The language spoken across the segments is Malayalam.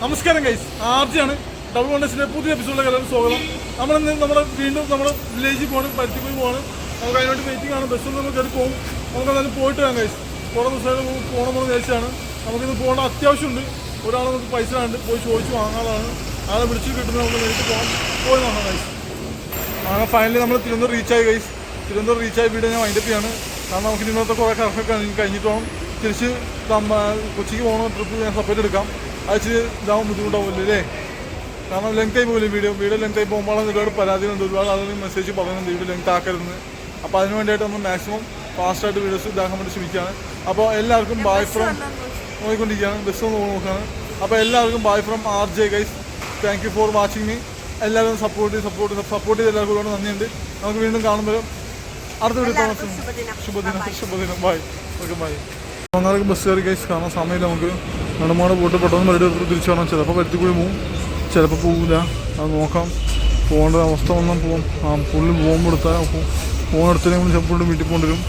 നമസ്കാരം ഗൈസ് ആർജിയാണ് ഡബിൾ വണ്ടേഴ്സിന്റെ പുതിയ എപ്പിസോഡിലേക്ക് എല്ലാവരും സ്വാഗതം. നമ്മൾ ഇന്ന് നമ്മുടെ വീണ്ടും നമ്മൾ വില്ലേജിൽ പോകണം പരുത്തിപ്പോയി പോകണം നമുക്ക് അതിനോട്ട് വെയിറ്റിംഗ് ആണ്. ബസ്സിൽ നമ്മൾ കയറി പോകും നമുക്ക് അതിന് പോയിട്ട് വരാം ഗൈസ് കുറേ ദിവസമായിട്ട് നമുക്ക് പോകണമെന്ന് വിചാരിച്ചാണ് നമുക്കിന്ന് പോകേണ്ട അത്യാവശ്യമുണ്ട്. ഒരാൾ നമുക്ക് പൈസ ഉണ്ട് പോയി ചോദിച്ച് വാങ്ങാതാണ് ആളെ വിളിച്ച് കിട്ടുന്നത് നമുക്ക് നേരിട്ട് പോകാം പോയി നോക്കാം ഗൈസ് അങ്ങനെ ഫൈനലി നമ്മൾ തിരുവനന്തപുരം റീച്ചായി ഗൈസ് തിരുവനന്തപുരം റീച്ചായി വീട് ഞാൻ വൈൻഡപ്പ് ചെയ്യാണ്. കാരണം നമുക്ക് ഇന്നത്തെ കുറേ കറക്കൊക്കെ കഴിഞ്ഞിട്ട് പോകണം തിരിച്ച് കൊച്ചിക്ക് പോകണം. ട്രിപ്പ് ഞാൻ സെപ്പറേറ്റ് എടുക്കാം. അത് ചെയ്ത് ഇതാവും ബുദ്ധിമുട്ടാവില്ല അല്ലേ? കാരണം ലെങ്ത് ആയി പോകില്ല വീഡിയോ വീഡിയോ ലെങ്ത് ആയി പോകുമ്പോൾ ഒരുപാട് പരാതികളുണ്ട് ഒരുപാട് ആളുകൾ മെസ്സേജ് പറയുന്നുണ്ട് വീഡിയോ ലെങ്ത് ആക്കരുതെന്ന്. അപ്പോൾ അതിന് വേണ്ടിയിട്ട് നമ്മൾ മാക്സിമം ഫാസ്റ്റായിട്ട് വീഡിയോസ് ഇതാക്കാൻ വേണ്ടി ശ്രമിക്കുകയാണ്. അപ്പോൾ എല്ലാവർക്കും ബായ് ഫ്രം നോക്കിക്കൊണ്ടിരിക്കുകയാണ്. ബസ് ഒന്ന് നോക്കുകയാണ്. അപ്പോൾ എല്ലാവർക്കും bye from R J guys thank you for watching me എല്ലാവരും സപ്പോർട്ട് ചെയ്ത് സപ്പോർട്ട് സപ്പോർട്ട് ചെയ്ത് എല്ലാവർക്കും ഒരുപാട് നന്ദിയുണ്ട്. നമുക്ക് വീണ്ടും കാണുമ്പോൾ അടുത്ത വീഡിയോ കാണാം. ശുഭദിനം. ശുഭദിനം ബൈ ഓക്കെ ബൈ മൂന്നാർക്ക് ബസ് കയറി ഗൈസ് കാണാൻ സമയമില്ല നമുക്ക്. നെടുമാട് പോയിട്ട് പെട്ടെന്ന് പരിധി എടുത്ത് തിരിച്ചു വേണം ചിലപ്പോൾ കരുത്തിക്കുഴി പോവും. ചിലപ്പോൾ പോവില്ല. അത് നോക്കാം. പോകേണ്ട അവസ്ഥ വന്നാൽ പോകും ആ പുള്ളി പോകുമ്പോൾ എടുത്താൽ ഫോൺ എടുത്തില്ലെങ്കിൽ ചിലപ്പോൾ വീട്ടിൽ പോകേണ്ടി വരും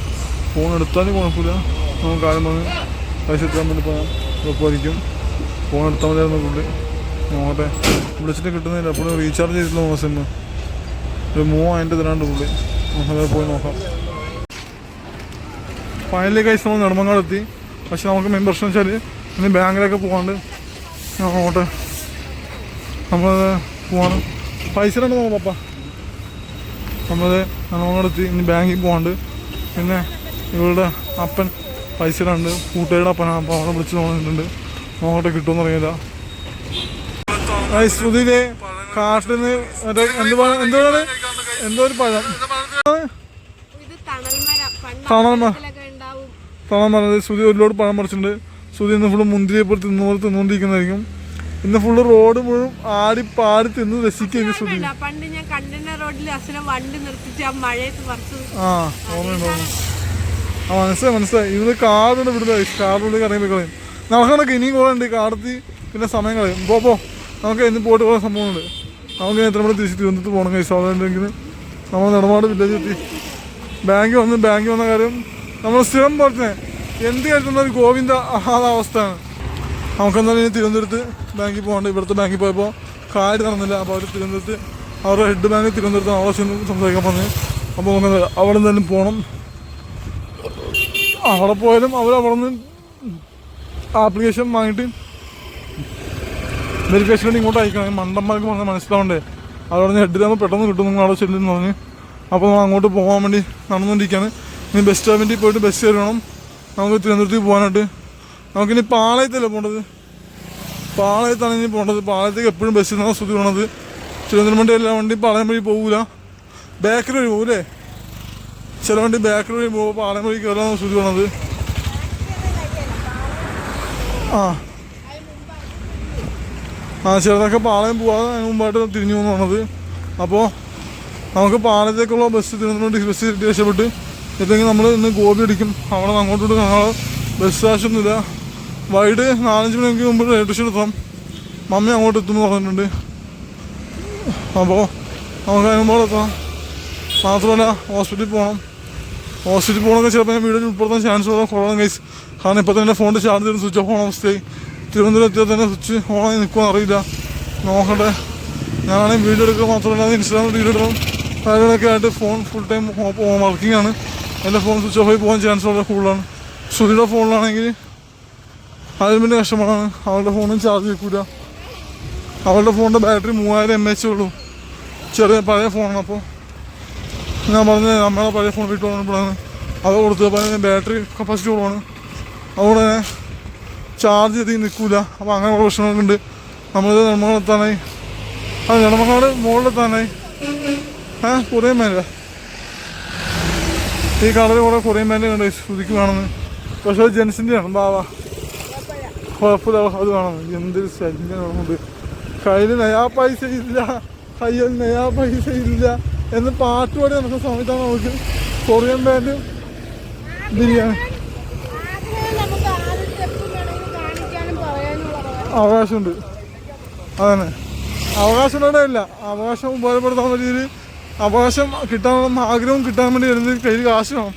ഫോൺ എടുത്താലും കുഴപ്പമില്ല. നമുക്ക് കാര്യം പറഞ്ഞ് പൈസ എത്താൻ വേണ്ടി പോയാൽ എളുപ്പമായിരിക്കും ഫോൺ എടുത്താൽ മതിയായിരുന്നു പുള്ളി. നോക്കട്ടെ. വിളിച്ചിട്ട് കിട്ടുന്നില്ല അപ്പോൾ റീചാർജ് ചെയ്തിട്ടില്ല നോക്കാം സിമ്മ് ഒരു മൂവായിരം തരാണ്ട് പുള്ളി. നമുക്ക് പോയി നോക്കാം. ഫൈനലി കൈസ് നമ്മൾ നെടുമ്പങ്ങാടെത്തി പക്ഷെ നമുക്ക് മെയിൻ പ്രശ്നം വെച്ചാൽ ഇനി ബാങ്കിലൊക്കെ പോകാണ്ട് അങ്ങോട്ട് നമ്മൾ പോവാണ്. പൈസ ഉണ്ട് നോക്കാം പപ്പ? നമ്മൾ നമ്മളെടുത്ത് ഇനി ബാങ്കിൽ പോകാണ്ട് പിന്നെ ഇവളുടെ അപ്പൻ പൈസ ഉണ്ട് കൂട്ടുകാരുടെ അപ്പനാണ് അപ്പോൾ അവളെ വിളിച്ച് തോന്നിയിട്ടുണ്ട് നോക്കട്ടെ കിട്ടുമെന്ന് അറിയില്ല. ശ്രുതിയിലെ കാട്ടിൽ നിന്ന് മറ്റേ എന്ത് പഴം എന്താണ് എന്തോ ഒരു പഴം. തണൽ മരം തണൽ മരം ശ്രുതി ഒരു ലോഡ് പഴം പറിച്ചിട്ടുണ്ട്. ശ്രുതി ഇന്ന് ഫുള്ള് മുന്തിരിയെ പോലെ തിന്നുപോലെ തിന്നുകൊണ്ടിരിക്കുന്നതായിരിക്കും ഇന്ന് ഫുള്ള് റോഡ് മുഴുവൻ ആടി പാടി തിന്ന് രസിക്കുകയും ഇല്ല, പണ്ട് ഞാൻ കണ്ടെയ്നർ റോഡിൽ അസുരം വണ്ടി നിർത്തിച്ച് ആ മഴയത്ത് പറിച്ചത്. ആ ഓർമ്മയുണ്ട് ഓർമ്മ ആ മനസ്സിലായി മനസ്സിലായി. കാടുണ്ട് കാറുണ്ട് വിടുന്നത് കറങ്ങി പോയി കളയും. നടക്കണക്ക് ഇനിയും കുറേ ഉണ്ട് കാടത്തി പിന്നെ സമയം കളയും. പോ പോ. നമുക്ക് ഇന്ന് പോയിട്ട് കുറേ സംഭവമുണ്ട് നമുക്ക് എത്ര മണി തിരിച്ച് തിരുവനന്തപുരത്ത് പോകണം കഴിച്ചു അതുണ്ടെങ്കിൽ നമ്മൾ നെടുമാട് വില്ലേജ് എത്തി. ബാങ്കിൽ വന്ന് ബാങ്കിൽ വന്ന കാര്യം നമ്മൾ സ്ഥിരം പറഞ്ഞേ. എന്ത് കേൾക്കുന്ന ഒരു ഗോവിന്ദ അവസ്ഥയാണ് നമുക്ക് എന്തായാലും ഇനി തിരുവനന്തപുരത്ത് ബാങ്കിൽ പോകണ്ട. ഇവിടുത്തെ ബാങ്കിൽ പോയപ്പോൾ കാര്യം നടന്നില്ല. അപ്പോൾ അവർ തിരുവനന്തപുരത്ത് അവരുടെ ഹെഡ് ബാങ്ക് തിരുവനന്തപുരത്ത് ആവശ്യം ചെന്ന് സംസാരിക്കാൻ പറഞ്ഞു. അപ്പോൾ നമുക്ക് അവിടെ എന്തായാലും പോകണം അവിടെ പോയാലും അവർ അവിടെ നിന്ന് ആപ്ലിക്കേഷൻ വാങ്ങിയിട്ട് വെരിഫിക്കേഷൻ വേണ്ടി ഇങ്ങോട്ട് അയക്കണം. മണ്ടന്മാർക്ക് പറഞ്ഞാൽ മനസ്സിലാവണ്ടേ? അവിടെ നിന്ന് ഹെഡ് ആകുമ്പോൾ പെട്ടെന്ന് കിട്ടും നിങ്ങൾ അവിടെ ചെല്ലുന്നു പറഞ്ഞ്. അപ്പോൾ നമ്മൾ അങ്ങോട്ട് പോകാൻ വേണ്ടി നടന്നുകൊണ്ടിരിക്കുകയാണ്. ഇനി ബസ് സ്റ്റാൻഡിൽ പോയിട്ട് ബസ് കയറി വേണം. നമുക്ക് തിരുവനന്തപുരത്തേക്ക് പോകാനായിട്ട്. നമുക്കിനി പാളയത്തല്ലേ പോകേണ്ടത്? പാളയത്താണ് ഇനി പോകേണ്ടത്. പാളയത്തേക്ക് എപ്പോഴും ബസ്സിൽ നിന്നാണ് സ്തുതി പോകണത് തിരുവനന്തപുരം വണ്ടി എല്ലാ വണ്ടി പാളയം വഴി പോകൂല ബേക്കറി വഴി പോകൂലേ ചില വണ്ടി ബേക്കറി വഴി പോകുമ്പോൾ പാളയം വഴി കയറാൻ സ്തുതി പോകണത് ആ. ആ ചിലതൊക്കെ പാളയം പോവാതെ അതിന് മുമ്പായിട്ട് തിരിഞ്ഞു പോകുന്നു പറഞ്ഞത് അപ്പോൾ നമുക്ക് പാളയത്തേക്കുള്ള ബസ് തിരുവനന്തപുരം ബസ് രക്ഷപ്പെട്ട് ഇല്ലെങ്കിൽ നമ്മൾ ഇന്ന് ഗോപി അടിക്കും. അവിടെ നിന്ന് അങ്ങോട്ടോട്ട് ഞങ്ങൾ ബസ് ആവശ്യമൊന്നുമില്ല വൈകിട്ട് നാലഞ്ച് മണിക്ക് മുമ്പ് ഇലക്ട്രിഷൻ സ്റ്റേഷൻ എത്താം. മമ്മി അങ്ങോട്ട് എത്തുമെന്ന് പറഞ്ഞിട്ടുണ്ട്. അപ്പോൾ നമുക്ക് അതിനുമ്പോൾ എത്താം. മാത്രമല്ല ഹോസ്പിറ്റലിൽ പോകണം ഹോസ്പിറ്റലിൽ പോകണമെങ്കിൽ ചിലപ്പോൾ ഞാൻ വീടിന് ഉൾപ്പെടുത്താൻ ചാൻസ് വളരെ കുറവാണ് ഗൈസ് കാരണം ഇപ്പോൾ തന്നെ ഫോണിന്റെ ചാർജ് ചെയ്ത് സ്വിച്ച് ഓഫ് ആണ അവസ്ഥയായി. തിരുവനന്തപുരം എത്തിയാൽ തന്നെ സ്വിച്ച് ഓണായി നിൽക്കുമെന്ന് അറിയില്ല നോക്കട്ടെ. ഞാനാണെങ്കിൽ വീഡിയോ എടുക്കുക മാത്രമല്ല ഇൻസ്റ്റാഗ്രാം വീഡിയോ എടുക്കണം കാര്യങ്ങളൊക്കെ ആയിട്ട് ഫോൺ ഫുൾ ടൈം വർക്കിംഗ് ആണ്. എന്റെ ഫോൺ സ്വിച്ച് ഓഫ് ആയി പോകാൻ ചാൻസ് വളരെ കൂടുതലാണ്. ശ്രുതിയുടെ ഫോണിലാണെങ്കിൽ അതിന് പിന്നെ കഷ്ടമാണ് അവളുടെ ഫോണും ചാർജ് വെക്കൂല. അവളുടെ ഫോണിന്റെ ബാറ്ററി മൂവായിരം എം എച്ച് ഉള്ളൂ. ചെറിയ പഴയ ഫോണാണ് അപ്പോൾ. ഞാൻ പറഞ്ഞത് നമ്മളെ പഴയ ഫോൺ വീട്ടിൽ വന്നപ്പോഴാണ് അത് കൊടുത്തപ്പോൾ ബാറ്ററി കപ്പാസിറ്റി കുറവാണ്. അതുകൊണ്ട് തന്നെ ചാർജ് ചെയ്ത് നിൽക്കില്ല അപ്പോൾ അങ്ങനെയുള്ള ഉണ്ട് നമ്മളിത് നെടുമങ്ങാടെത്താനായി അത് നെടുമങ്ങാട് മുകളിലെത്താനായി ഏഹ് കുറേ മേല. ഈ കളർ കൂടെ കുറേ മേലെ കണ്ടു? ശ്രുതിക്ക് കാണുന്നത് പക്ഷെ അത് ജെൻസിന്റെയാണ് ബാവ. കുഴപ്പമില്ല അത് കാണുന്നു എന്തൊരു ശല്യം കാണുന്നുണ്ട് കയ്യിൽ നയാ പൈസ ഇല്ല. കയ്യിൽ നയാ പൈസ ഇല്ല. എന്ന് പാട്ട് പാടി നടക്കുന്ന സമയത്താണ് നമുക്ക് കൊറിയൻ ബാൻഡ് ബിരിയാണി. നമുക്ക് അവകാശമുണ്ട്. അതന്നെ. അവകാശം ഇല്ല അവകാശം ഉപകാരപ്പെടുത്താവുന്ന രീതിയിൽ അവകാശം കിട്ടാനുള്ള ആഗ്രഹം കിട്ടാൻ വേണ്ടി വരുന്നത് കയ്യിൽ കാശ് വേണം.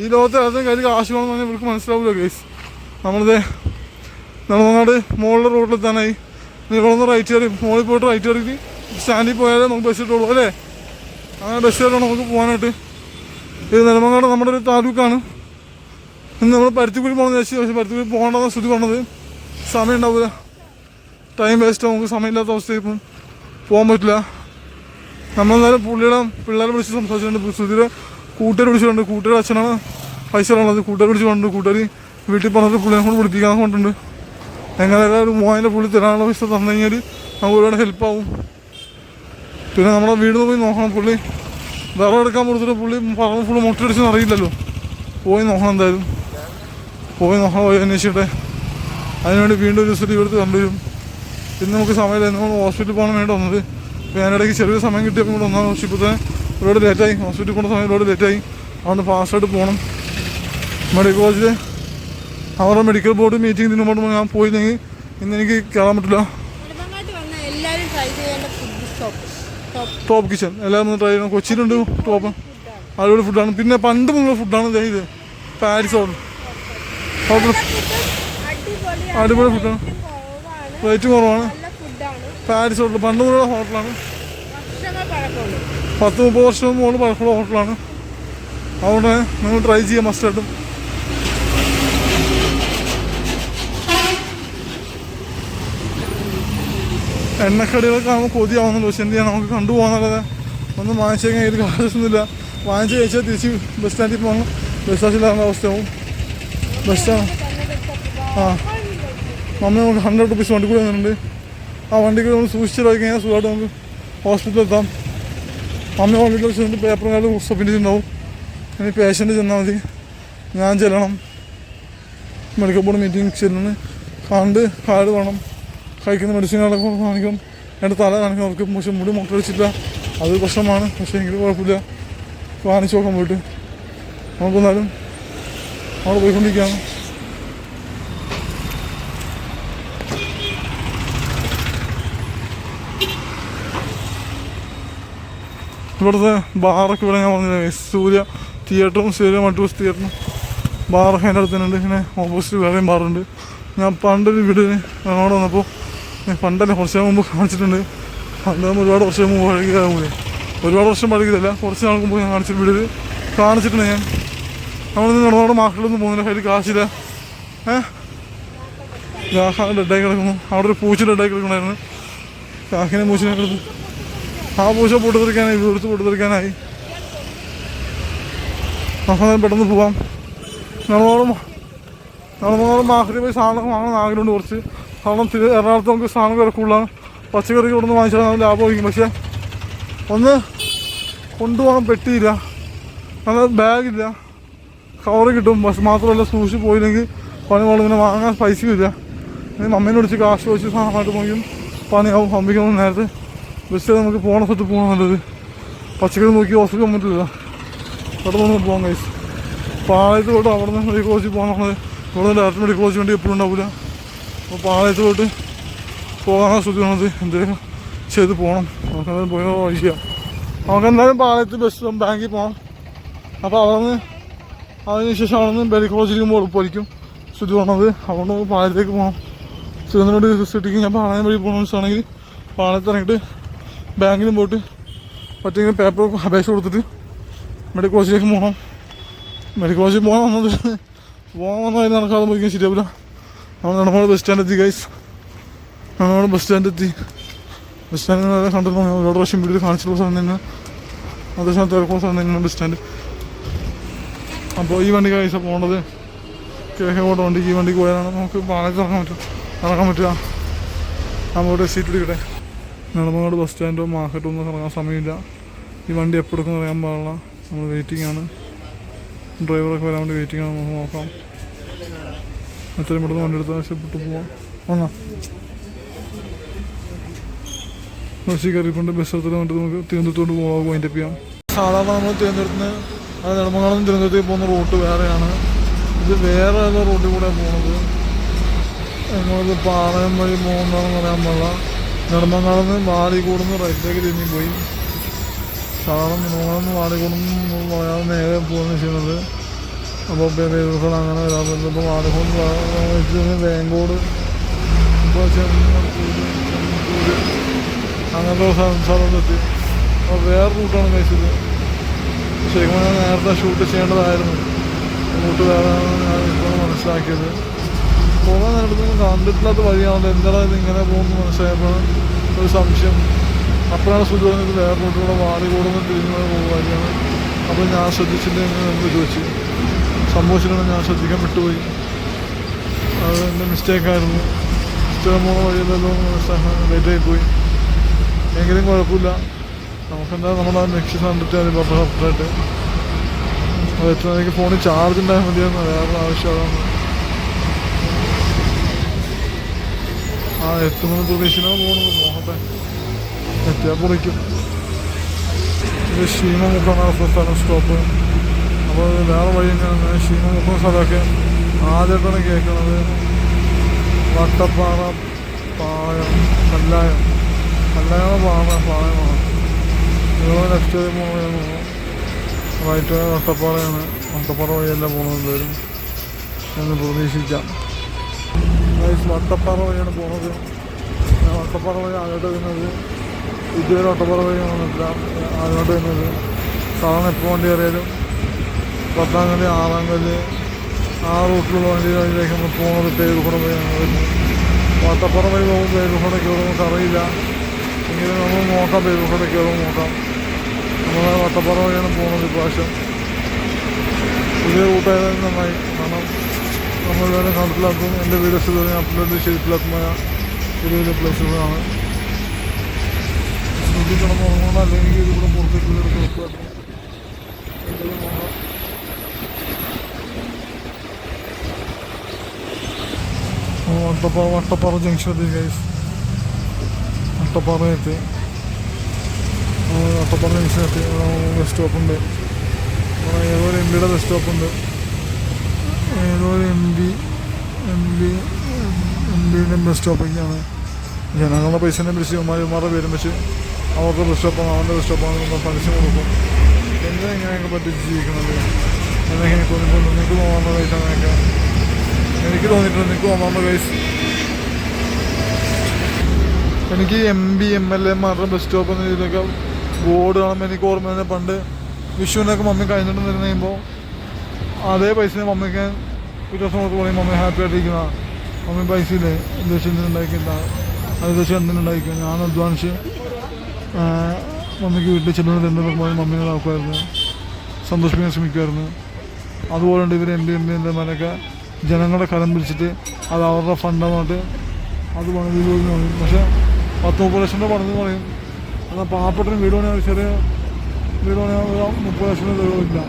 ഈ ലോകത്ത് എല്ലാത്തിനും കയ്യിൽ കാശ് വേണം എന്ന് ഇവർക്ക് മനസ്സിലാവില്ല കേസ് നമ്മളിത് നെടുമങ്ങാട് മുകളിലെ റോഡിലെത്താനായി നിങ്ങളൊന്ന് റൈറ്റ് കയറി മുകളിൽ പോയിട്ട് റൈറ്റ് കയറി സ്റ്റാൻഡിൽ പോയാലേ നമുക്ക് ബസ് കിട്ടുള്ളൂ അല്ലേ? അങ്ങനെ ബസ് കയറണം നമുക്ക് പോകാനായിട്ട്. ഇത് നെടുമങ്ങാട് നമ്മുടെ ഒരു താലൂക്കാണ്. ഇന്ന് നമ്മൾ പരുത്തിക്കുഴി പോകണമെന്ന് വെച്ചാൽ പക്ഷേ പരുത്തിക്കുഴി പോകേണ്ടെന്ന് ശ്രുതി പറഞ്ഞത്. സമയം ഉണ്ടാവില്ല ടൈം വേസ്റ്റ് നമുക്ക് സമയമില്ലാത്ത അവസ്ഥയിൽ ഇപ്പം പോകാൻ പറ്റില്ല. നമ്മളെന്നാലും പുള്ളിയുടെ പിള്ളേരെ വിളിച്ച് സംസാരിച്ചിട്ടുണ്ട്. സുധീരെ കൂട്ടുകാർ വിളിച്ചിട്ടുണ്ട്. കൂട്ടുകാർ അച്ഛനാണ് പൈസ ഉള്ളത്. കൂട്ടുകാർ വിളിച്ച് കൊണ്ടുണ്ട് കൂട്ടുകാർ വീട്ടിൽ പറഞ്ഞിട്ട് പുള്ളിയെ കൊണ്ട് പിടിപ്പിക്കാൻ കൊണ്ടുണ്ട് എങ്ങനെയായാലും ഒരു മൂവായിരം പുള്ളി തരാനുള്ള പൈസ തന്നു കഴിഞ്ഞാൽ നമുക്ക് ഒരുപാട് ഹെൽപ്പാവും പിന്നെ നമ്മുടെ വീട് പോയി നോക്കണം പുള്ളി. വിറവ് എടുക്കാൻ കൊടുത്തിട്ട് പുള്ളി പറഞ്ഞു ഫുള്ള് മുട്ടടിച്ചെന്ന് അറിയില്ലല്ലോ. പോയി നോക്കണം എന്തായാലും. പോയി നോക്കണം പോയി അന്വേഷിക്കട്ടെ. അതിനുവേണ്ടി വീണ്ടും ഒരു ദിവസം ഇവിടുത്തെ കണ്ടുവരും പിന്നെ നമുക്ക് സമയമില്ല. നമ്മൾ ഹോസ്പിറ്റലിൽ പോകണം വേണ്ടി വന്നത്. അപ്പോൾ ഞാനിടയ്ക്ക് ചെറിയൊരു സമയം കിട്ടിയപ്പോൾ കൂടെ ഒന്നാം തന്നെ ഒരുപാട് ലേറ്റായി ഹോസ്പിറ്റലിൽ പോകുന്ന സമയം ഒരുപാട് ലേറ്റായി അതുകൊണ്ട് ഫാസ്റ്റായിട്ട് പോകണം മെഡിക്കൽ കോളേജിൽ അവരുടെ മെഡിക്കൽ ബോർഡ് മീറ്റിംഗ് മുമ്പ് ഞാൻ പോയില്ലെങ്കിൽ ഇന്ന് എനിക്ക് കയറാൻ പറ്റില്ല. ടോപ്പ് കിച്ചൺ എല്ലാവരും ട്രൈ ചെയ്യണം. കൊച്ചിയിലുണ്ട് ടോപ്പ് അടിപൊളി ഫുഡാണ് പിന്നെ പണ്ട് മുതലുള്ള ഫുഡാണ് ഇത്. പാരീസ് ഹോട്ടൽ ഹോട്ടൽ അടിപൊളി. ഫുഡാണ് റേറ്റ് കുറവാണ്. Paris hotel. പണ്ട് മുതലുള്ള ഹോട്ടലാണ്. പത്ത് മുപ്പത് വർഷം മുകളിൽ പഴക്കമുള്ള ഹോട്ടലാണ്. അതുകൊണ്ട് നിങ്ങൾ ട്രൈ ചെയ്യാം മസ്റ്റായിട്ടും എണ്ണക്കടികളൊക്കെ ആകുമ്പോൾ കൊതിയാവുന്നുള്ളൂ പക്ഷെ എന്ത് ചെയ്യാം? നമുക്ക് കണ്ടുപോകാന്നുള്ളത് ഒന്നും വാങ്ങിച്ചു കഴിഞ്ഞാൽ ഇത് കാശൊന്നുമില്ല വാങ്ങിച്ചു കഴിച്ചാൽ തിരിച്ച് ബസ് സ്റ്റാൻഡിൽ പോകണം. ബസ് സ്റ്റാൻഡിലാകുന്ന അവസ്ഥയാവും. ബസ് സ്റ്റാൻഡ് ആ. മമ്മി നമുക്ക് ഹൺഡ്രഡ് റുപ്പീസ് വണ്ടി കൂടി വന്നിട്ടുണ്ട് ആ വണ്ടിക്ക് നമ്മൾ സൂക്ഷിച്ച് കഴിഞ്ഞാൽ സുഖമായിട്ട് നമുക്ക് ഹോസ്പിറ്റലിൽ എത്താം. അമ്മ ഹോസ്പിറ്റലിൽ ചെന്നിട്ട് പേപ്പർ കാർഡ് സബ്മിറ്റ് ഉണ്ടാവും ഇനി പേഷ്യന്റ് ചെന്നാൽ മതി. ഞാൻ ചെല്ലണം. മെഡിക്കൽ ബോർഡ് മീറ്റിംഗ് ചെല്ലണം കണ്ട് കാർഡ് വേണം. കഴിക്കുന്ന മെഡിസിൻ കാർഡൊക്കെ കാണിക്കണം എന്റെ തല കാണിക്കണം. അവർക്ക് പക്ഷെ മുടി മുട്ടടിച്ചില്ല അത് പ്രശ്നമാണ്. പക്ഷേ എങ്കിലും കുഴപ്പമില്ല. കാണിച്ചു നോക്കാൻ പോയിട്ട്. നമുക്കെന്നാലും അവിടെ പോയിക്കൊണ്ടിരിക്കുകയാണ്. ഇവിടുത്തെ ബാറൊക്കെ ഇവിടെ ഞാൻ പറഞ്ഞില്ല? സൂര്യ തിയേറ്ററും സൂര്യ മട്ടൂസ് തിയേറ്ററും. ബാറൊക്കെ എന്റെ അടുത്ത് തന്നെയുണ്ട്. പിന്നെ ഓപ്പോസിറ്റ് വേറെയും ബാറുണ്ട്. ഞാൻ പണ്ടൊരു വീടിന് അവിടെ വന്നപ്പോൾ പണ്ടല്ല കുറച്ച് മുമ്പ് കാണിച്ചിട്ടുണ്ട്. പണ്ട് നമ്മൾ ഒരുപാട് വർഷം മുമ്പ് പഴകിയതാകൂലേ ഒരുപാട് വർഷം പഴകിയതല്ല കുറച്ച് നാൾ മുമ്പ് ഞാൻ കാണിച്ച വീട് കാണിച്ചിട്ടുണ്ട് ഞാൻ. നമ്മളിന്ന് ഒരുപാട് മാക്കളൊന്നും പോകുന്നില്ല. കയ്യിൽ കാശില്ല. ഏഹ് ഡെഡായി കിടക്കുന്നു. അവിടെ ഒരു പൂച്ച ഡെഡായി കിടക്കണമായിരുന്നു കാക്കിനെ പൂച്ചിനെ കിടന്നു ആ പൂശ പൊട്ടിത്തെറിക്കാനായി വീടുത്ത് പൊട്ടിത്തെറിക്കാനായി നമുക്ക് പെട്ടെന്ന് പോവാം. നമ്മളോട് നമ്മളോട് മാഹരി പോയി സാധനം വാങ്ങണം ആഗ്രഹമുണ്ട് കുറച്ച്. കാരണം എറണാകുളത്ത് നമുക്ക് സാധനം കിടക്കുള്ളതാണ് കൂടുതലാണ്. പച്ചക്കറി ഇവിടെ നിന്ന് വാങ്ങിച്ചാൽ നല്ല ലാഭമായിരിക്കും പക്ഷേ ഒന്ന് കൊണ്ടുപോകാൻ പെട്ടിയില്ല. നല്ല ബാഗില്ല. കവർ കിട്ടും. പക്ഷെ മാത്രമല്ല സൂക്ഷിച്ച് പോയില്ലെങ്കിൽ പണി ഇങ്ങനെ വാങ്ങാൻ പൈസയും ഇല്ല. അമ്മേനെ വിളിച്ച് കാശ് വെച്ച് സാധനമായിട്ട് പോയും പണിയാവും. അമ്പിക്കുന്ന നേരത്തെ ബസ്സിൽ നമുക്ക് പോകണ സ്ഥലത്ത് പോകണം നല്ലത്? പച്ചക്കറി നോക്കി ഹോസ്പിറ്റൽ പറ്റില്ല പെട്ടെന്ന് നമുക്ക് പോകാം കൈസ് പോയിട്ട് അവിടെ നിന്ന് മെഡിക്കൽ കോളേജിൽ നമ്മൾ ഇവിടെ നിന്ന് ഡയറക്റ്റ് മെഡിക്കൽ കോളേജ് വേണ്ടി എപ്പോഴും ഉണ്ടാവില്ല അപ്പോൾ പാളയത്ത് പോയിട്ട് പോകാനാണ് ശ്രദ്ധിക്കണത് എന്തെങ്കിലും ചെയ്ത് പോകണം നമുക്ക് എന്തായാലും പോയി വഴിക്കാം നമുക്ക് എന്തായാലും പാളയത്ത് ബസ് ബാങ്കിൽ പോകണം അപ്പോൾ അവിടെ നിന്ന് അതിനുശേഷം അവിടെ നിന്ന് മെഡിക്കൽ കോളേജിലേക്ക് എളുപ്പമായിരിക്കും സ്ഥിതി പറഞ്ഞത് അതുകൊണ്ട് നമുക്ക് പാളയത്തേക്ക് പോകണം തിരുവനന്തപുരം സിറ്റിക്ക് ഞാൻ പാളയം വഴി പോകണമെന്ന് വെച്ചാണെങ്കിൽ പാളയത്ത് ഇറങ്ങിയിട്ട് ബാങ്കിലും പോയിട്ട് മറ്റെങ്കിലും പേപ്പർ അപേക്ഷ കൊടുത്തിട്ട് മെഡിക്കൽ കോളേജിലേക്ക് പോകണം മെഡിക്കൽ കോളേജിൽ പോകാൻ വന്നത് പോകാൻ വന്ന നടക്കാതെ പോയി ശരിയാവില്ല നമ്മൾ നടന്നോട് ബസ് സ്റ്റാൻഡ് എത്തി ഗൈസ് നമ്മുടെ ബസ് സ്റ്റാൻഡ് എത്തി. ബസ് സ്റ്റാൻഡിൽ നിന്ന് കണ്ടിരുന്നു ഒരുപാട് പ്രാവശ്യം വീട്ടിൽ കാണിച്ചിട്ടുള്ള സ്ഥലം തന്നെ. അത്യാവശ്യം തിരക്കുള്ള സ്ഥലം തന്നെയാണ് ബസ് സ്റ്റാൻഡ് അപ്പോൾ ഈ വണ്ടി ഗൈസ പോകേണ്ടത് കേഹോടെ വണ്ടിക്ക്. ഈ വണ്ടിക്ക് പോയാലാണ് നമുക്ക് ഇറങ്ങാൻ പറ്റും. നടക്കാൻ പറ്റുക. നമ്മളോട് സീറ്റ് എടുക്കട്ടെ നെടുമങ്ങാട് ബസ് സ്റ്റാൻഡോ മാർക്കറ്റോ ഒന്നും ഇറങ്ങാൻ സമയമില്ല. ഈ വണ്ടി എപ്പോഴൊക്കെ അറിയാൻ പാടില്ല? നമ്മൾ വെയിറ്റിംഗ് ആണ്. ഡ്രൈവറൊക്കെ വരാൻ വേണ്ടി വെയിറ്റിംഗ് ആണ്. നമുക്ക് നോക്കാം. എത്രയും പെട്ടെന്ന് വണ്ടി എടുത്ത് ആവശ്യപ്പെട്ട് പോവാം. വന്നാ? ബസ്സിൽ കയറിക്കൊണ്ട് ബസ് എടുത്തിട്ട് വന്നിട്ട് നമുക്ക് തിരുവനന്തപുരത്തോട്ട് പോകാം വൈൻഡപ്പ് ചെയ്യാം. സാധാരണ നമ്മൾ തിരുവനന്തപുരത്ത് അത് നെടുമങ്ങാളം തിരുവനന്തപുരത്തേക്ക് പോകുന്ന റൂട്ട് വേറെയാണ്. ഇത് വേറെ ഏതോ റൂട്ടിൽ കൂടെ പോകുന്നത് നമ്മളിത് പാളയം വഴി പോകുന്നതെന്ന് പറയാൻ പാടില്ല. നെടുമങ്ങാളം മാറി കൂടുന്നു റൈറ്റിലേക്ക് തിരിഞ്ഞു പോയി. സാധാരണ നോളന്ന് മാറി കൂടുന്നു പറയാതെ നേരെ പോകുന്ന ചെയ്യുന്നത്. അപ്പോൾ പേരുകൾ അങ്ങനെ വരാൻ ഇപ്പോൾ ഇപ്പോൾ കൊണ്ട് വേങ്കോട് ഇപ്പോൾ അങ്ങനത്തെ സ്ഥലത്തെത്തി അപ്പോൾ വേറെ റൂട്ടാണ് കഴിച്ചത് ശരിക്കും നേരത്തെ ഷൂട്ട് ചെയ്യേണ്ടതായിരുന്നു. റൂട്ട് വേറെ ഞാൻ ഇപ്പോൾ മനസ്സിലാക്കിയത്. പോകാൻ നേരത്തൊന്നും കണ്ടിട്ടില്ലാത്ത വഴിയാണല്ലോ. എന്താ ഇത് ഇങ്ങനെ പോകുന്നു മനസ്സിലായപ്പോൾ ഒരു സംശയം. അപ്പോഴാണ് സുധി പറഞ്ഞത് വേറെ റൂട്ടിലൂടെ വാടി കൂടുന്ന തിരിഞ്ഞു പോകുന്ന വഴിയാണ് അപ്പോൾ ഞാൻ ശ്രദ്ധിച്ചില്ല എന്ന് ചോദിച്ചു. സംഭവിച്ചിട്ടാണ് ഞാൻ ശ്രദ്ധിക്കാൻ വിട്ടുപോയി. അത് എന്റെ മിസ്റ്റേക്കായിരുന്നു മിസ്റ്റേക്ക് പോകുന്ന വഴിയല്ലല്ലോ ലേറ്റായി പോയി എങ്കിലും കുഴപ്പമില്ല. നമുക്കെന്താ നമ്മുടെ ലക്ഷ്യം കണ്ടിട്ട് മതി കറക്റ്റായിട്ട് അത് എത്ര എനിക്ക് ഫോണിൽ ചാർജ് ഉണ്ടായാൽ മതിയായിരുന്നു. വേറെ ആവശ്യം അതാണ് ആ എത്തുമെന്ന് പ്രതീക്ഷയിലാണ് പോകുന്നത്. നോക്കട്ടെ. എത്തിയാൽ പൊളിക്കും. ഇത് ഷീമമുക്കാണ് സ്ഥലം സ്റ്റോപ്പ്. അപ്പോൾ വേറെ വഴി തന്നെയാണ്. ക്ഷീമമുഖം സ്ഥലമൊക്കെ ആദ്യമായിട്ടാണ് കേൾക്കുന്നത്. വട്ടപ്പാറ പായം കല്ലായം. കല്ലായം പാറ പായമാണ് ഇവിടെ ലെഫ്റ്റ് പോകുന്നു റൈറ്റ് വട്ടപ്പാറയാണ്. വട്ടപ്പാറ വഴിയല്ല പോകുന്നത് എന്തായാലും എന്ന് പ്രതീക്ഷിക്കാം. വട്ടപ്പാറ വഴിയാണ് പോകുന്നത് വട്ടപ്പാറ വഴി ആദ്യമായിട്ട് വരുന്നത്. ഇതുവരെ വട്ടപ്പാറ വഴി വന്നിട്ടില്ല. ആദ്യമായിട്ട് വരുന്നത്. സാധാരണ എപ്പോൾ വണ്ടി കയറിയാലും പത്താം കല്ല് ആറാം കല്ല് ആ റൂട്ടിലുള്ള വണ്ടി വഴിയിലേക്ക് നമ്മൾ പോകുന്നത് പേരുകൂട വഴിയാണ് വരുന്നത് വട്ടപ്പാറ വഴി പോകുമ്പോൾ പേരുകൂട കയറും നമുക്ക് അറിയില്ല എങ്കിലും നമ്മൾ നോക്കാം പേരുകൂട കയറും നോക്കാം. നമ്മൾ വട്ടപ്പാറ വഴിയാണ് പോകുന്നത് ഇപ്രാവശ്യം. പുതിയ റൂട്ടായതായാലും നന്നായി. കാരണം നമ്മൾ വേറെ കണ്ടിട്ടില്ലാത്തതും എന്റെ വീഡിയോസ് ഇതുവരെ അപ്ലോഡ് ചെയ്തിട്ടില്ലാത്തതുമായ പുതിയ പുതിയ പ്ലേസുകളാണ് ശ്രദ്ധിക്കണം ഉറങ്ങണം അല്ലെങ്കിൽ ഇതിവിടെ പുറത്തേക്ക് ഓ, വട്ടപ്പാറ വട്ടപ്പാറ ജംഗ്ഷൻ ഗൈസ് വട്ടപ്പാറ എത്തി. വട്ടപ്പാറ ജംഗ്ഷൻ എത്തി. ബസ് സ്റ്റോപ്പ് ഉണ്ട്. ഇവിടെ ഏതോ ഒരു എം പിയുടെ ബസ് സ്റ്റോപ്പ് ഉണ്ട്. ഏതോ M P M P M പിയുടെ ബസ് സ്റ്റോപ്പൊക്കെയാണ് ജനങ്ങളുടെ പൈസനെ പിടിച്ച് ഉമ്മാരുടെ പേരും വെച്ച് അവർക്ക് ബസ് സ്റ്റോപ്പാണ് അവന്റെ ബസ് സ്റ്റോപ്പാണ് പരസ്യം കൊടുക്കും. എന്താ ഇങ്ങനെയൊക്കെ പറ്റിച്ച് ജീവിക്കണത് എന്നെങ്ങനെ തോന്നിപ്പോൾ നിങ്ങൾക്ക് പോകാനുള്ള പൈസ എനിക്ക് തോന്നിയിട്ടുണ്ട് നിങ്ങൾക്ക് തോന്നാറുണ്ട് പൈസ എനിക്ക് M P M L A എമാരുടെ ബസ് സ്റ്റോപ്പ് എന്ന രീതിയിലൊക്കെ ബോർഡ് കാണുമ്പോൾ എനിക്ക് ഓർമ്മ തന്നെ പണ്ട് വിഷുവിനൊക്കെ മമ്മി കഴിഞ്ഞിട്ട് നിന്ന് കഴിയുമ്പോൾ അതേ പൈസ മമ്മിക്ക് ഒരു ദിവസം കൊടുത്ത് പറയും മമ്മി ഹാപ്പി ആയിട്ടിരിക്കുന്ന മമ്മി പൈസ ഇല്ലേ എന്ത് എന്തിനുണ്ടാക്കിയില്ല അത് എന്തിനുണ്ടാക്കിക്കുക ഞാൻ അധ്വാനിച്ച് മമ്മിക്ക് വീട്ടിൽ ചെല്ലുന്നത് എന്തെന്നൊക്കെ പോയി മമ്മീനെ നോക്കുമായിരുന്നു. സന്തോഷിപ്പിക്കാൻ ശ്രമിക്കുമായിരുന്നു. അതുപോലെ ഉണ്ട് ഇവർ എം ഡി എം പി എന്തമാരൊക്കെ ജനങ്ങളുടെ കരം പിടിച്ചിട്ട് അത് അവരുടെ ഫണ്ടമായിട്ട് അത് പണിത് പറയും പക്ഷേ പത്ത് മുപ്പത് ലക്ഷം രൂപ പണിതെന്ന് പറയും. എന്നാൽ പാവപ്പെട്ടൊരു വീട് പണിയാൻ ചെറിയ വീട് പണിയാൻ മുപ്പത് ലക്ഷം രൂപ തരുമില്ല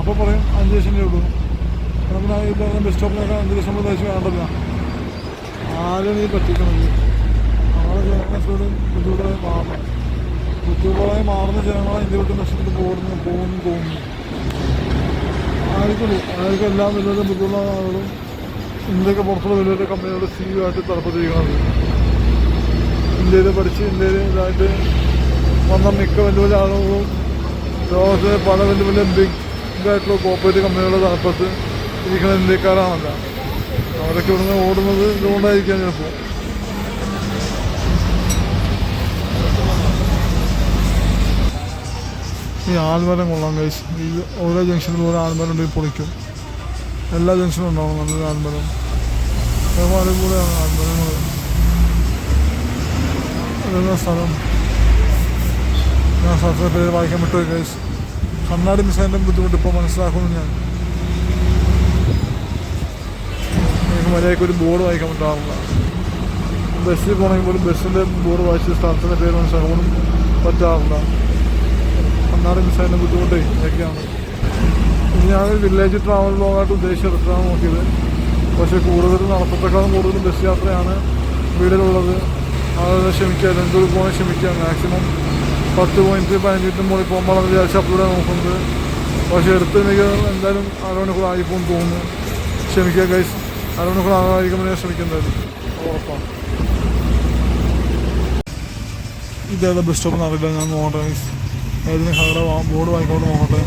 അപ്പോൾ പറയും അഞ്ച് ലക്ഷം രൂപ ഈ പറഞ്ഞ ബസ് സ്റ്റോപ്പിലൊക്കെ അന്തരീക്ഷം പ്രദേശം വേണ്ടല്ല ആരും ഈ പറ്റിക്കണമെങ്കിൽ. നമ്മുടെ ജനങ്ങളോട് ബുദ്ധിമുട്ടായി മാറണം. ബുദ്ധിമുട്ടായി മാറുന്ന ജനങ്ങളെ ഇന്ത്യ വിട്ട് നഷ്ടപ്പെട്ട് പോകുന്നു പോകുന്നു തോന്നുന്നു ആയിരിക്കുള്ളൂ ആയിരിക്കും എല്ലാ വലിയ ബുദ്ധിമുട്ടുള്ള ആളുകളും ഇന്ത്യയ്ക്ക് പുറത്തുള്ള വലിയ കമ്പനികളുടെ സി യു ആയിട്ട് തലപ്പത്തിരിക്കുന്നത് ഇന്ത്യയിൽ പഠിച്ച് ഇന്ത്യയിൽ ഇതായിട്ട് വന്ന മിക്ക വലിയ വലിയ ആളുകളും ലോകത്തിലെ പല വലിയ വലിയ ബിഗ് ആയിട്ടുള്ള കോപ്പറേറ്റീവ് കമ്പനികളുടെ തലപ്പത്ത് ഇരിക്കുന്ന ഇന്ത്യക്കാരാണല്ല അവരൊക്കെ ഇവിടുന്ന് ഓടുന്നത് ഇതുകൊണ്ടായിരിക്കാം ചിലപ്പോൾ. ഈ ആൽമരം കൊള്ളാം കൈസ് ഈ ഓരോ ജംഗ്ഷനിൽ ഓരോ ആൽമരം ഉണ്ടെങ്കിൽ പൊളിക്കും. എല്ലാ ജംഗ്ഷനും ഉണ്ടാവും നല്ലൊരു ആൽമരം. ഒരുപാട് കൂടെയാണ് ആൽമരങ്ങൾ. ഇതെന്ന സ്ഥലം? ഞാൻ സ്ഥലത്തിന്റെ പേര് വായിക്കാൻ വിട്ടു കൈസ് കണ്ണാടി മിസ്സതിന്റെ ബുദ്ധിമുട്ട് ഇപ്പോൾ മനസ്സിലാക്കുന്നു ഞാൻ. എനിക്ക് മര്യാദയ്ക്ക് ഒരു ബോർഡ് വായിക്കാൻ പറ്റാറില്ല ബസ്സിൽ പോകണമെങ്കിൽ പോലും ബസ്സിന്റെ ബോർഡ് വായിച്ച് സ്ഥലത്തിന്റെ പേര് മനസ്സിലാക്കാൻ പറ്റാറില്ല. കണ്ണാടി മിസ്സതിന്റെ ബുദ്ധിമുട്ടേ. ഇതൊക്കെയാണ്. ഇനി ഞാൻ വില്ലേജ് ട്രാവൽ ബ്ലോഗായിട്ട് ഉദ്ദേശിച്ച് എടുക്കാൻ നോക്കിയത്. പക്ഷേ കൂടുതലും നടത്തത്തെക്കാളും കൂടുതലും ബസ് യാത്രയാണ് വീടിലുള്ളത് അത് ക്ഷമിക്കുക രണ്ടൂർ പോകാൻ ക്ഷമിക്കുക. മാക്സിമം പത്ത് പോയിന്റ് പതിനഞ്ച് മിനിറ്റ് മുകളിൽ പോകുമ്പോഴാണ് വിചാരിച്ച അപ്പോഴാണ് നോക്കുന്നത്. പക്ഷേ എടുത്ത് എനിക്ക് എന്തായാലും അരമണിക്കൂർ ആയിപ്പോന്ന് തോന്നുന്നു ക്ഷമിക്കുക ഗൈസ് ഞാൻ ശ്രമിക്കുന്നത്. ഇതേതാ ബസ് സ്റ്റോപ്പ് എന്നറിയില്ല ഞാൻ നോക്കട്ടെ. ഏതെങ്കിലും ബോർഡ് വാങ്ങിക്കൊണ്ട് നോക്കട്ടെ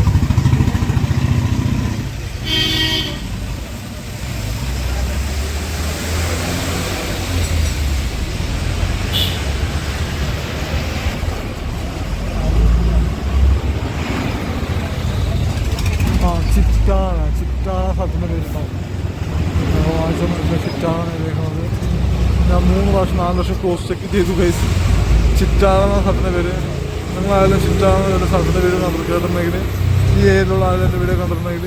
പ്രാവശ്യം നാല് ലക്ഷം ക്രോസ് ചെക്ക് ചെയ്തു ഗൈസ് ചിറ്റാള എന്ന സ്ഥലത്തിന്റെ പേര്. നിങ്ങളായാലും ആയാലും ഒരു സ്ഥലത്തിന്റെ പേര് കണ്ടിട്ടുണ്ടെങ്കിൽ ഈ ഏരിയയിലുള്ള ആളുടെ വീഡിയോ കണ്ടിട്ടുണ്ടെങ്കിൽ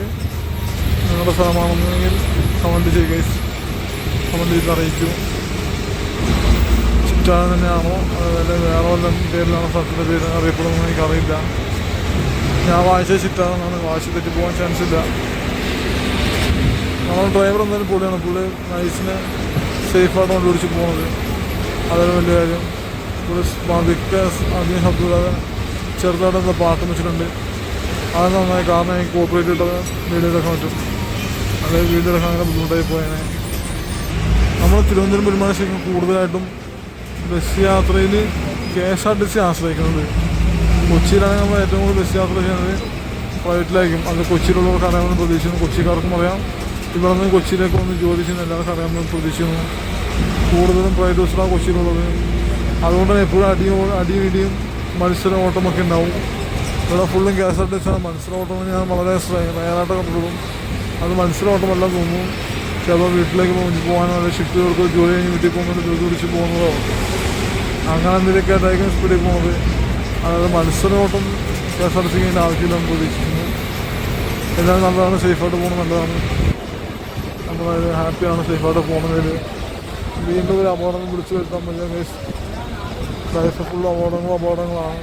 നിങ്ങളുടെ സ്ഥലമാണെന്നുണ്ടെങ്കിൽ കമന്റ് ചെയ്യുക ഗൈസ് കമന്റ് ചെയ്ത് അറിയിക്കൂ. ചിറ്റാള തന്നെയാണോ? അതുപോലെ വേറെ വല്ല പേരിലാണോ സ്ഥലത്തിന്റെ പേര് അറിയപ്പെടുന്നത് എനിക്കറിയില്ല ഞാൻ വായിച്ച ചിറ്റാണെന്നാണ്. വായിച്ച് തെറ്റി പോകാൻ ചാൻസ് ഇല്ല. നമ്മൾ ഡ്രൈവർ എന്തായാലും പുള്ളിയാണ് പുള്ളി നൈസിനെ സേഫായിട്ട് കൊണ്ട് പിടിച്ച് പോകുന്നത് അതൊരു വലിയ കാര്യം. പതുക്കെ അധികം ശബ്ദമില്ലാതെ ചെറുതായിട്ട് എന്താ പാട്ട് വെച്ചിട്ടുണ്ട്. അത് നന്നായി കാരണം എനിക്ക് കോപ്പറേറ്റ് ഇട്ടത് വീഡിയോ എടുക്കാൻ പറ്റും അല്ലെങ്കിൽ വീഡിയോ എടുക്കാൻ അങ്ങനെ ബുദ്ധിമുട്ടായി പോയേനെ. നമ്മൾ തിരുവനന്തപുരം പെരുമാൾ ശരിക്കും കൂടുതലായിട്ടും ബസ് യാത്രയിൽ K S R T C ആശ്രയിക്കുന്നത്. കൊച്ചിയിലാണെങ്കിൽ നമ്മൾ ഏറ്റവും കൂടുതൽ ബസ് യാത്ര ചെയ്യുന്നത്. പ്രൈവറ്റിലായിരിക്കും അത് കൊച്ചിയിലുള്ളവർക്ക് അറിയാമെന്ന് പ്രതീക്ഷിക്കുന്നു. കൊച്ചിക്കാർക്കും അറിയാം. ഇവിടെ നിന്ന് കൊച്ചിയിലേക്ക് വന്ന് ജോലി ചെയ്യുന്ന എല്ലാവർക്കും അറിയാമെന്ന് പ്രതീക്ഷിക്കുന്നു. കൂടുതലും പ്രൈവറ്റ് കൊച്ചിയിലുള്ളത് അതുകൊണ്ട് തന്നെ എപ്പോഴും അടിയും അടിയും ഇടിയും മത്സര ഓട്ടമൊക്കെ ഉണ്ടാവും. ഇവിടെ ഫുള്ളും K S R T C ആണ്. മത്സര ഓട്ടം ഞാൻ വളരെ റയറായിട്ട് കണ്ടിട്ടുള്ളൂ. അത് മത്സര ഓട്ടമല്ല തോന്നുന്നു. ചിലപ്പോൾ വീട്ടിലേക്ക് പോകും പോകാനോ അല്ലെങ്കിൽ ഷിഫ്റ്റ് കൊടുത്ത് ജോലി കഴിഞ്ഞ് വീട്ടിൽ പോകുമ്പോൾ ജോലി പിടിച്ച് പോകുന്നതോ. അങ്ങനെ എന്തെങ്കിലുമൊക്കെ ആയിട്ടായിരിക്കും സ്പീഡിൽ പോകുന്നത്. അതായത് മത്സര ഓട്ടം കെ എസ് ആർ ടി സിക്ക് ആവശ്യമില്ല നമുക്ക് പ്രതീക്ഷിക്കുന്നു. എല്ലാവരും നല്ലതാണ് സേഫായിട്ട് പോകുന്നത് നല്ലതാണ്. നമ്മൾ ഹാപ്പിയാണ് സേഫായിട്ട് പോകുന്നതിൽ വീണ്ടും ഒരു അപകടം വിളിച്ചു വരുത്താൻ പറ്റില്ല കേസ് ലൈഫ് ഫുൾ അപകടങ്ങളും അപകടങ്ങളാണ്.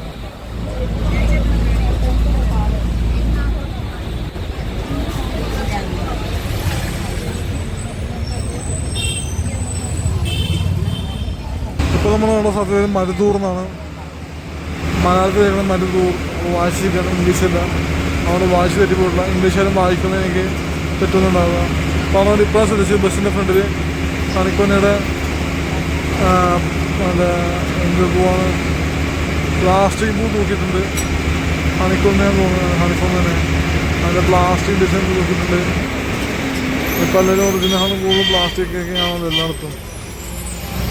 ഇപ്പോൾ നമ്മൾ നമ്മുടെ സ്ഥലത്ത് മരുതൂർ എന്നാണ്. മലയാളത്തിൽ കേൾക്കുന്ന മരുതൂർ വായിച്ചിരിക്കണം ഇംഗ്ലീഷല്ല അവിടെ വായിച്ച് തെറ്റിപ്പോയിട്ടില്ല ഇംഗ്ലീഷാലും വായിക്കുന്നത് എനിക്ക് തെറ്റൊന്നുണ്ടാവുക അപ്പോൾ അതുകൊണ്ട് ഇപ്പോൾ ശ്രദ്ധിച്ച് ബസ്സിന്റെ ഫ്രണ്ടിൽ കണിക്കൊന്നയുടെ മറ്റേ എന്ത് പോവാണ്? പ്ലാസ്റ്റിക് പൂ തൂക്കിയിട്ടുണ്ട് ഹണിക്കൊന്നയാന്ന് തോന്നുന്നത്. ഹണിക്കൊന്ന് തന്നെ. അതിന്റെ പ്ലാസ്റ്റിക് ഡിസൈൻ തൂക്കിയിട്ടുണ്ട് ഇപ്പം എല്ലാവരും ഒറിജിനൽ കൂടുതൽ പ്ലാസ്റ്റിക് ഒക്കെ ആണോ എല്ലായിടത്തും.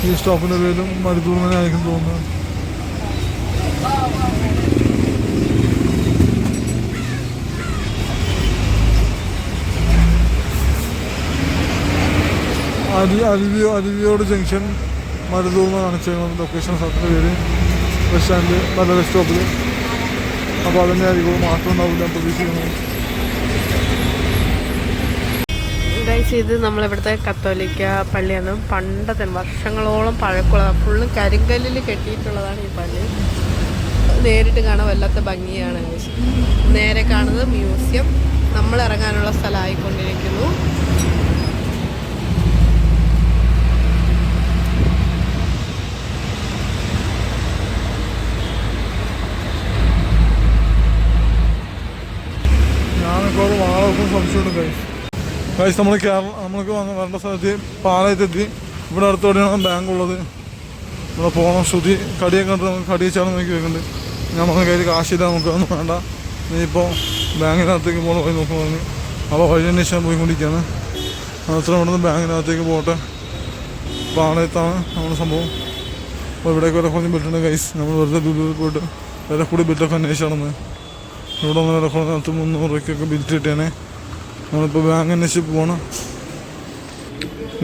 ഈ സ്റ്റോപ്പിന്റെ പേരും മരുത്തൂർ തന്നെ ആയിരിക്കും തോന്നുന്നത്. അരി അരുവിയോ അരുവിയോട് ജംഗ്ഷൻ മരുതൂർ കാണിച്ചു കഴിഞ്ഞാൽ ലൊക്കേഷൻ സ്ഥലത്തിന്റെ പേര് ബസ് സ്റ്റാൻഡ് നല്ല ബസ് സ്റ്റോപ്പിൽ അപ്പോൾ അതിന്റെ ആയിരിക്കും മാറ്റം ഉണ്ടാവില്ല. പ്രതീക്ഷിക്കുന്നു. ഇത് നമ്മളിവിടുത്തെ കത്തോലിക്ക പള്ളിയാണ്. പണ്ടത്തെ വർഷങ്ങളോളം പഴക്കമുള്ള ഫുള്ളും കരിങ്കല്ലിൽ കെട്ടിയിട്ടുള്ളതാണ് ഈ പള്ളി. നേരിട്ട് കാണാൻ വല്ലാത്ത ഭംഗിയാണ് നേരെ കാണുന്നത് മ്യൂസിയം. നമ്മൾ ഇറങ്ങാനുള്ള സ്ഥലമായിക്കൊണ്ടിരിക്കുന്നു. വാളൊക്കെ സംശയമുണ്ട് കൈസ് കഴിച്ച് നമ്മൾ കേരള വന്ന് വരേണ്ട സ്ഥലത്ത് പാളയത്തെത്തി ഇവിടെ അടുത്തോടെയാണ് ബാങ്ക് ഉള്ളത്. ഇവിടെ പോകണം ശ്രുതി കടിയൊക്കെ കണ്ട് നമുക്ക് കടിയിച്ചാണ് നോക്കി വെക്കുന്നുണ്ട് ഞാൻ പറഞ്ഞ കയ്യിൽ കാശില്ല നമുക്കൊന്നും വേണ്ട. നീ ഇപ്പോൾ ബാങ്കിനകത്തേക്ക് പോകണം പോയി നോക്കുന്നു അപ്പോൾ വഴി അന്വേഷിച്ചാൽ പോയിക്കൊണ്ടിരിക്കുകയാണ്. അത്ര ഇവിടുന്ന് ബാങ്കിനകത്തേക്ക് പോട്ടെ. പാളയത്താണ് നമ്മുടെ സംഭവം. അപ്പോൾ ഇവിടേക്ക് വരെ കുറഞ്ഞ് ബില്ലുണ്ട് കൈസ് നമ്മൾ വെറുതെ ബില്ലിൽ പോയിട്ട് വില കൂടി ബില്ലൊക്കെ അന്വേഷിച്ചാണെന്ന്. ഇവിടെ ഒന്ന് വില കുറഞ്ഞ നേരത്ത് മുന്നൂറ് രൂപയ്ക്കൊക്കെ ബില്ല് കിട്ടിയേനെ. നമ്മളിപ്പോൾ ബാങ്ക് അന്വേഷിച്ച് പോകണം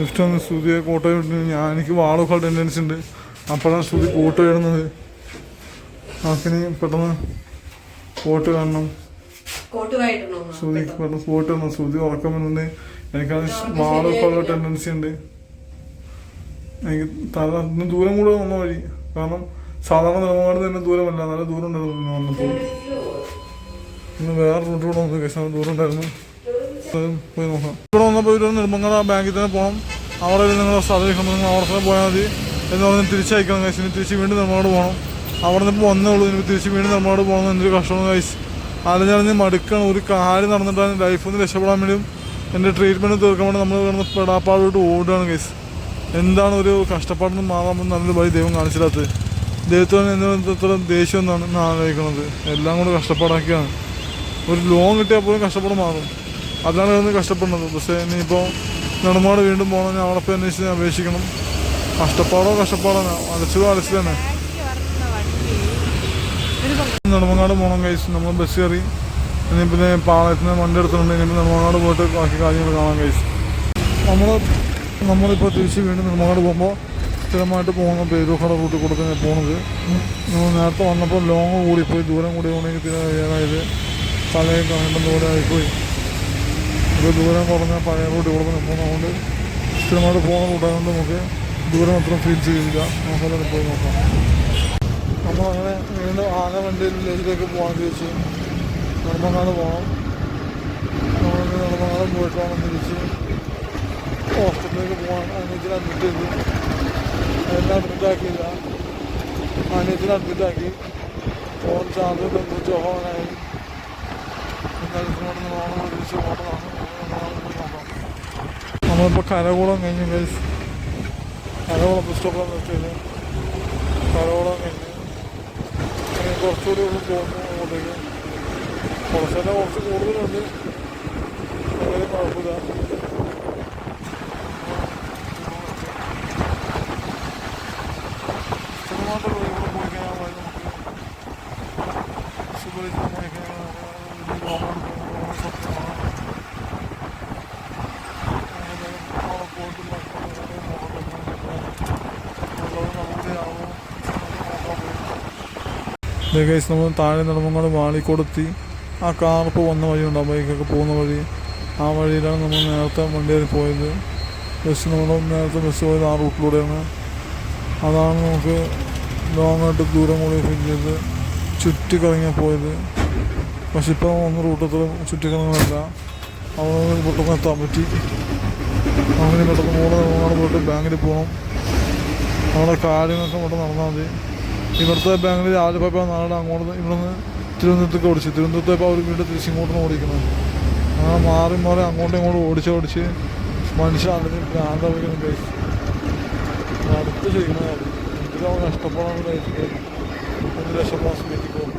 ഇഷ്ടം സ്തുതിയെ കോട്ടയം ഇട്ട് ഞാൻ എനിക്ക് വാളൊക്കെ ടെൻഡൻസി ഉണ്ട് അപ്പോഴാണ് സ്തുതി കോട്ട് ഇടുന്നത്. ആക്കിനി പെട്ടെന്ന് കോട്ട് കാണണം. ശ്രുതി പെട്ടെന്ന്. കോട്ട് കാണണം ശ്രുതി ഉറക്കം വരുന്നുണ്ട്. എനിക്കത് വാളൊക്കെ ഉള്ള ടെൻഡൻസി ഉണ്ട് എനിക്ക് തല ദൂരം കൂടെ വന്ന വഴി. കാരണം സാധാരണ നിലപാട് തന്നെ ദൂരമല്ല. നല്ല ദൂരം ഉണ്ടായിരുന്നു വന്നപ്പോൾ ഇന്ന് വേറെ റൂട്ട് കൂടെ വന്നു കേസ് ദൂരം ഉണ്ടായിരുന്നു. പോയി നോക്കണം ഇവിടെ വന്നപ്പോൾ നെടുമങ്ങാട് ആ ബാങ്കിൽ തന്നെ പോകണം അവിടെ നിങ്ങളുടെ സ്ഥലം നിങ്ങൾ അവിടെ തന്നെ പോയാൽ മതി. എന്ന് പറഞ്ഞ് തിരിച്ചയക്കണം കഴിച്ചു ഇനി തിരിച്ച് വീണ്ടും നിർമ്മാട് പോകണം അവിടെ നിന്ന് ഇപ്പോൾ വന്നേ ഉള്ളൂ ഇനി തിരിച്ച് വീണ്ടും നിർമ്മാട് പോകണം എന്നൊരു കഷ്ടമാണ് കൈസ് അലഞ്ഞറിഞ്ഞ് മടുക്കണം ഒരു കാര്യം നടന്നിട്ടാണ് ലൈഫിൽ നിന്ന് രക്ഷപ്പെടാൻ വേണ്ടിയും എന്റെ ട്രീറ്റ്മെന്റ് തീർക്കാൻ വേണ്ടി നമ്മൾ കിടന്ന് പെടാപ്പാടോട്ട് ഓടുകയാണ് കേസ് എന്താണ് ഒരു കഷ്ടപ്പാടിന് മാറാമെന്ന് നല്ലൊരു വഴി ദൈവം കാണിച്ചില്ലാത്തത് ദൈവത്തോട് എത്ര ദേഷ്യം എന്നാണ് ആലോചിക്കുന്നത് എല്ലാം കൂടെ കഷ്ടപ്പാടാക്കിയാണ്. ഒരു ലോൺ കിട്ടിയാൽ പോലും കഷ്ടപ്പാട് മാറും. അതാണ് ഇന്ന് കഷ്ടപ്പെടുന്നത്. പക്ഷേ ഇനിയിപ്പോൾ നെടുമാട് വീണ്ടും പോകണം. ഞാൻ അവിടെ പോയി അന്വേഷിച്ച് അപേക്ഷിക്കണം. കഷ്ടപ്പാടോ കഷ്ടപ്പാടോ അലച്ചതോ അലച്ചു തന്നെ. നെടുമങ്ങാട് പോകണം കഴിച്ച് നമ്മൾ ബസ് കയറി. ഇനി പിന്നെ പാളയത്തിന് വണ്ടി എടുത്തിട്ടുണ്ട്. ഇനിയിപ്പോൾ നെടുമങ്ങാട് പോയിട്ട് ബാക്കി കാര്യങ്ങൾ കാണാൻ കഴിച്ചു നമ്മൾ നമ്മളിപ്പോൾ തിരിച്ച് വീണ്ടും നെടുമങ്ങാട് പോകുമ്പോൾ സ്ഥിരമായിട്ട് പോകുന്ന പേരൂക്കട റൂട്ടിൽ കൂടെ തന്നെ നമ്മൾ നേരത്തെ വന്നപ്പോൾ ലോങ് കൂടിപ്പോയി. ദൂരം കൂടി പോകണമെങ്കിൽ തീരെ തലയും കണ്ണും ദൂരെ ആയിപ്പോയി. ഇത് ദൂരം കുറഞ്ഞ പഴയ റോഡ് ഇവിടെ നിന്ന് പോകുന്നതുകൊണ്ട് സ്ഥിരമായിട്ട് പോകുന്ന റൂട്ടായതുകൊണ്ട് നമുക്ക് ദൂരം അത്ര ഫീൽ ചെയ്യില്ല നമുക്കതൊക്കെ പോയി നോക്കാം. നമ്മളങ്ങനെ വീണ്ടും ആന വണ്ടിയിൽ വില്ലേജിലേക്ക് പോകാൻ ചോദിച്ചു നെടുമങ്ങാട് പോകണം. നമ്മൾ നെടുമങ്ങാട് പോയിട്ട് വേണം തിരിച്ച് ഹോസ്പിറ്റലിലേക്ക് പോകാൻ അനിയത്തിന് അഡ്മിറ്റ് ചെയ്തു. അതിനെ അഡ്മിറ്റ് ആക്കിയില്ല. അനിയത്തിന് അഡ്മിറ്റ് ആക്കി. ഫോൺ ചാർജ് എന്തായാലും ഓഫ് നിന്ന് ഓണം തിരിച്ച് ഓട്ടമാണ് നമ്മളിപ്പോൾ കരകുളം കഴിഞ്ഞു ഗൈസ് കരകുളം ബസ് സ്റ്റോപ്പിലാണ് നിർത്തിയത് കരകുളം കഴിഞ്ഞ് കുറച്ചുകൂടി ഒന്ന് പോകുന്നു അങ്ങോട്ടേക്ക്. കുറച്ചല്ല കുറച്ച് കൂടുതലുണ്ട്. അങ്ങനെ കുഴപ്പമില്ല സ്ഥിരമായിട്ട് ഇവിടെ പോയി കഴിഞ്ഞാൽ മതി നമുക്ക് സുഖമായി പോയി ഗൈസ് നമ്മൾ താഴെ നടന്നങ്ങോട് വാളിക്കൊടുത്തി. ആ കാർപ്പ് വന്ന വഴിയുണ്ട്. ആ ബൈക്കൊക്കെ പോകുന്ന വഴി. ആ വഴിയിലാണ് നമ്മൾ നേരത്തെ വണ്ടിയിൽ പോയത്. ബസ് നമ്മൾ നേരത്തെ ബസ് പോയത് ആ റൂട്ടിലൂടെയാണ്. അതാണ് നമുക്ക് ലോങ് ആയിട്ട് ദൂരം കൂടി ഫീൽ ചെയ്ത് ചുറ്റിക്കറങ്ങിയാണ് പോയത്. പക്ഷെ ഇപ്പോൾ ഒന്ന് റൂട്ടത്തിൽ ചുറ്റിക്കറങ്ങുന്നില്ല. അവിടെ പെട്ടെന്ന് എത്താൻ പറ്റി. അങ്ങനെ പെട്ടെന്ന് മൂന്ന് മൂന്നാണ് പോയിട്ട് ബാങ്കിൽ പോകണം നമ്മുടെ കാര്യങ്ങളൊക്കെ ഇവിടെ നടന്നാൽ മതി. ഇവിടുത്തെ ബാങ്കിൽ രാവിലെ പോയപ്പോൾ നാളെ അങ്ങോട്ട് ഇവിടുന്ന് തിരുവനന്തപുരത്തേക്ക് ഓടിച്ചു. തിരുവനന്തപുരത്തെ അവർ വീണ്ടും തിരിച്ച് ഇങ്ങോട്ടാണ് ഓടിക്കുന്നത്. അങ്ങനെ മാറി മാറി അങ്ങോട്ടും ഇങ്ങോട്ടും ഓടിച്ച് ഓടിച്ച് മനുഷ്യൻ അല്ലെങ്കിൽ ഭ്രാന്താവിക്കുന്നു കേസ് അടുത്ത് ചെയ്യുന്ന എന്തിനാ കഷ്ടപ്പെടാൻ ഒന്ന് രക്ഷപ്പെടാൻ ശ്രമിക്കുമ്പോൾ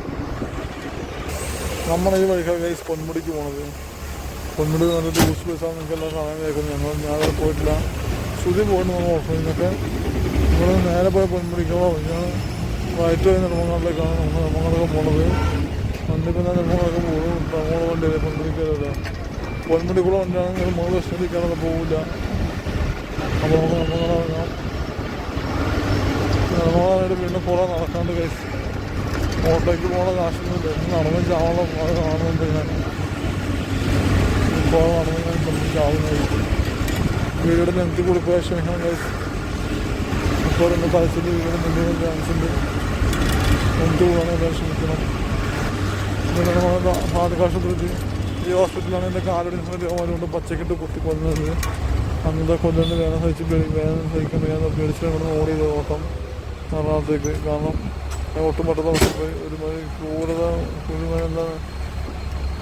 നമ്മുടെ ഈ വഴിക്കാണ് ഗൈസ് പൊന്മുടിക്ക് പോണത്. പൊന്മുടി നല്ല ടൂറിസ്റ്റ് പ്ലേസാണ് നിങ്ങൾക്ക് എല്ലാം കാണാൻ കേൾക്കുന്നത് ഞങ്ങൾ ഞാനവിടെ പോയിട്ടില്ല. ശ്രുതി പോയിട്ട് നമ്മൾ ഓഫറിനൊക്കെ നിങ്ങൾ നേരെ പോയ പൊന്മുടിക്കോ ഞാൻ റൈറ്റ് പോയി നെടുമങ്ങാടിലേക്കാണ് നമ്മൾ നിർമ്മാണങ്ങളൊക്കെ പോണത്. പിന്നെ നെടുമങ്ങാടൊക്കെ പോകും. അങ്ങോട്ട് കൊണ്ടിരിക്കാറില്ല പൊന്മുടി കൂടെ വണ്ടിയാണെങ്കിൽ നമ്മൾ വിഷമിക്കാനൊക്കെ പോകില്ല അപ്പോൾ നമുക്ക് നെടുമങ്ങാട് ഇറങ്ങാം. വീണ്ടും പിന്നെ കുറേ നടക്കാണ്ട് കഴിച്ച് ഓട്ടോയ്ക്ക് പോകണ കാശൊന്നുമില്ല. നടന്ന് അത് കാണുന്നുണ്ട് ഞാൻ. ഇപ്പോൾ നടന്ന് ഞാൻ ചാവുന്നതായിരിക്കും വീട് ലെങ്ത് കൊടുക്കുക ശേഷം കഴിച്ച് ഇപ്പോൾ എന്റെ പരിസ്ഥിതി വീട് എന്തെങ്കിലും ചാൻസ് ഉണ്ട്. ലെങ്ത് പോകാനൊക്കെ ശ്രമിക്കണം ഇങ്ങനെ നമ്മുടെ ആദ്യകാശപ്പെടുത്തി ഈ ഹോസ്പിറ്റലാണ് എന്റെ കാലടി രോഗം പച്ചക്കിട്ട് കുത്തി കൊല്ലുന്നത് അന്നത്തെ കൊല്ലം വേദന സഹിച്ച് വേദന സഹിക്കേണ്ട ഞാൻ പേടിച്ചിട്ട് ഇവിടെ ഓടി ചെയ്ത് ഓട്ടം എറണാകുളത്തേക്ക് കാരണം ഒട്ടും പെട്ടെന്ന് ഒരു ക്രൂരത മതി എന്താ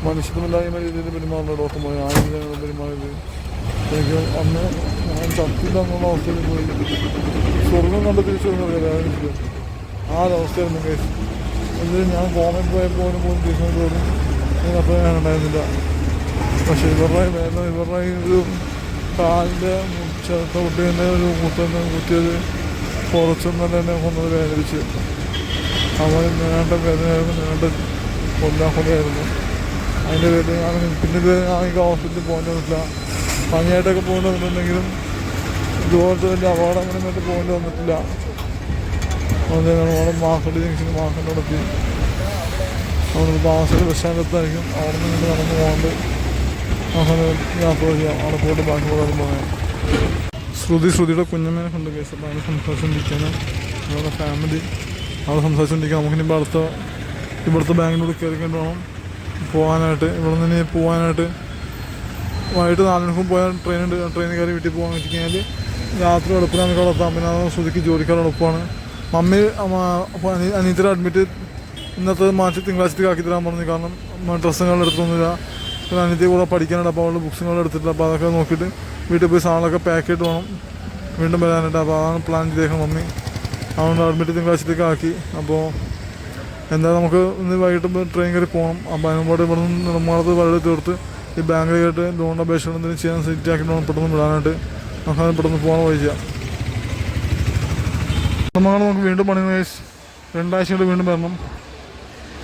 മനുഷ്യത്വമില്ലായ്മ രീതിയിൽ പെരുമാറുന്ന ഡോക്ടർ പോയി ആ രീതിയിലാണ് പെരുമാറിയത് എനിക്ക് അന്ന് ഞാൻ ചത്തില്ല എന്നുള്ള അവസ്ഥയിൽ പോയി സ്വർഗം കണ്ട് തിരിച്ചു വരുന്നത് വേദനിച്ചു ആ ഒരവസ്ഥയായിരുന്നു കേസ് എന്നിട്ട് ഞാൻ കോമൻ പോയപ്പോൾ പോലും തിരിച്ചു തോന്നി അപ്പോൾ ഞാൻ ഉണ്ടായിരുന്നില്ല പക്ഷേ ഇവരുടെ വേദന ഇവരുടെ ഒരു കാലിന്റെ ചേർത്ത കുട്ടീന്റെ ഒരു കുത്തുന്ന കുത്തിയത് പുറത്തുനിന്ന് തന്നെ കൊന്നത് വേദനിച്ച്. അവൻ നീണ്ട വേദനയായിരുന്നു നീണ്ട കൊല്ലാക്കൊലയായിരുന്നു അതിന്റെ പേരിൽ ഞാൻ പിന്നെ എനിക്ക് ഹോസ്പിറ്റലിൽ പോകേണ്ടതില്ല പനിയായിട്ടൊക്കെ പോകേണ്ടി വന്നിട്ടുണ്ടെങ്കിലും ഇതുപോലത്തെ വലിയ അപകടങ്ങളുമായിട്ട് പോകേണ്ടി വന്നിട്ടില്ല. അതുകൊണ്ട് മാക്കടി ജംഗ്ഷന് മാക്കന്റെ അടുത്ത് അവിടെ ബാസിൽ വിശാലത്തായിരിക്കും അവിടെ നിന്ന് ഇങ്ങോട്ട് നടന്നു പോകാണ്ട് അങ്ങനെ യാത്ര ചെയ്യാം. അവിടെ പോയിട്ട് ബാക്കി പോകാതെ പോകാം ശ്രുതി ശ്രുതിയുടെ കുഞ്ഞമ്മേനെ കൊണ്ട് കേസ് അപ്പോൾ അവിടെ സംസാരിച്ചുകൊണ്ടിരിക്കുകയാണ് നമ്മുടെ ഫാമിലി അവിടെ സംസാരിച്ചുകൊണ്ടിരിക്കുക നമുക്കിനി ഇപ്പോൾ അടുത്ത ഇവിടുത്തെ ബാങ്കിനോട് കയറിക്കൊണ്ട് വേണം പോകാനായിട്ട്. ഇവിടെ നിന്ന് പോകാനായിട്ട് വൈകിട്ട് നാല് മണിക്കും പോയാൽ ട്രെയിൻ ഉണ്ട്. ട്രെയിൻ കയറി വീട്ടിൽ പോകാൻ വെച്ച് കഴിഞ്ഞാൽ രാത്രി എളുപ്പം നമുക്ക് അവിടെ എത്താം. പിന്നെ അത് ശ്രുതിക്ക് ജോലിക്കാർ എളുപ്പമാണ് മമ്മി അനിയത്തിനെ അഡ്മിറ്റ് ഇന്നത്തെ മാറ്റി തിങ്കളാഴ്ചത്തേക്ക് ആക്കി തരാൻ പറഞ്ഞു. കാരണം ഡ്രസ്സുകൾ എടുത്തൊന്നുമില്ല. പിന്നെ അനിയത്തി കൂടെ പഠിക്കാനുണ്ട് അപ്പോൾ അവളുടെ ബുക്സുകൾ എടുത്തിട്ടില്ല അപ്പോൾ അതൊക്കെ നോക്കിയിട്ട് വീട്ടിൽ പോയി സാധനങ്ങളൊക്കെ പാക്ക് ചെയ്തിട്ട് വേണം. വീണ്ടും വരാനായിട്ട് അപ്പോൾ അതാണ് പ്ലാൻ ചെയ്തേക്കണം മമ്മി. അതുകൊണ്ട് അഡ്മിറ്റ് തിങ്കളാഴ്ചത്തേക്ക് ആക്കി അപ്പോൾ എന്താ നമുക്ക് ഇന്ന് വൈകിട്ട് ട്രെയിൻ കയറി പോകണം അപ്പോൾ അതിനുപാട് ഇവിടെ നിന്ന് നിർമ്മാണത്ത് വളരെ തീർത്ത് ഈ ബാങ്കിലേക്കായിട്ട് ലോൺ അപേക്ഷ എന്തെങ്കിലും ചെയ്യാൻ സെറ്റ് ആക്കിയിട്ട് വേണം പെട്ടെന്ന് വിടാനായിട്ട്. നമുക്ക് അതിന് പെട്ടെന്ന് പോകണം വഴി ചെയ്യാം നിർമ്മാണം നമുക്ക് വീണ്ടും പണി ഗൈസ് രണ്ടാഴ്ച കൊണ്ട് വീണ്ടും വരണം.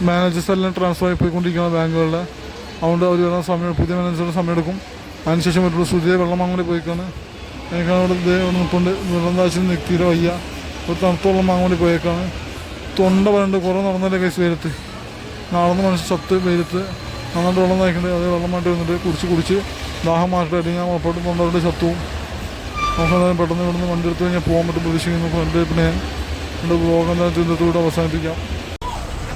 മാനേജേഴ്സ് എല്ലാം ട്രാൻസ്ഫർ ആയി പോയിക്കൊണ്ടിരിക്കുന്ന ബാങ്കുകളുടെ. അതുകൊണ്ട് അവർ വരാൻ സമയം പുതിയ മാനേജറുടെ സമയം എടുക്കും. അതിനുശേഷം മറ്റുള്ള സുതിയെ വെള്ളം വാങ്ങി പോയിക്കാണ്. എനിക്ക് അവിടെ ദേ അവിടെ നിൽപ്പുണ്ട് വെള്ളം താഴ്ച നിൽക്കില്ല വയ്യ. ഒരു തണുത്ത വെള്ളം വേണ്ടി പോയേക്കാണ്. തൊണ്ട വരണ്ട്. കുറേ നടന്നല്ലേ കേസ് വെയിലത്ത്. നടന്ന് മനുഷ്യൻ ചത്ത് വെയിലത്ത്. നന്നായിട്ട് വെള്ളം നയിക്കേണ്ടത് അത് വെള്ളം മാറ്റി വന്നിട്ട് കുടിച്ച് കുടിച്ച് ദാഹം മാറ്റിയിട്ട് ഞാൻ ഉറപ്പായിട്ട് തൊണ്ടവരുടെ ചത്തുവും നമുക്ക് പെട്ടെന്ന് ഇവിടുന്ന് വണ്ടി എടുത്തു കഴിഞ്ഞാൽ പോകാൻ പറ്റും പ്രതീക്ഷിക്കുന്നു. എന്റെ പിന്നെ എന്റെ പോകുന്ന ചിന്തത്തോടെ അവസാനിപ്പിക്കാം.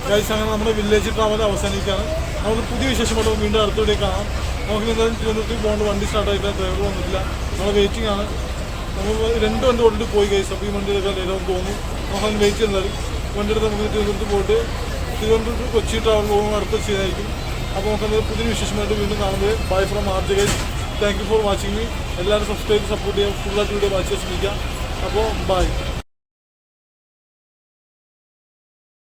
ഗൈസ് അങ്ങനെ നമ്മുടെ വില്ലേജ് ട്രാവൽ അവസാനിക്കുകയാണ്. നമുക്ക് പുതിയ വിശേഷമായിട്ട് വീണ്ടും അടുത്തോടെ കാണാം. നമുക്ക് എന്തായാലും തിരുവനന്തപുരത്ത് പോകേണ്ട വണ്ടി സ്റ്റാർട്ട് ആയിട്ടില്ല ഡ്രൈവർ വന്നിട്ടില്ല. നമ്മൾ വെയിറ്റിംഗ് ആണ്. നമ്മൾ രണ്ട് വണ്ടി ഓൾറെഡി പോയി ഗൈസ് അപ്പോൾ ഈ വണ്ടി എടുക്കാൻ ലേറ്റാവും തോന്നുന്നു നമുക്ക് വെയിറ്റ് ചെയ്യുന്നതായി വണ്ടി എടുത്ത് നമുക്ക് തിരുവനന്തപുരത്ത് പോയിട്ട് തിരുവനന്തപുരത്ത് കൊച്ചി ട്രാവൽ പോകുമ്പോൾ അടുത്ത് ചെയ്യുന്നതായിരിക്കും അപ്പോൾ നമുക്കത് പുതിയ വിശേഷമായിട്ട് വീണ്ടും കാണുന്നത്. Bye from R J guys thank you for watching me എല്ലാവരും സബ്സ്ക്രൈബ് സപ്പോർട്ട് ചെയ്യാം. ഫുള്ളായിട്ട് വീഡിയോ വാച്ച് ചെയ്യാൻ ശ്രമിക്കാം അപ്പോൾ ബൈ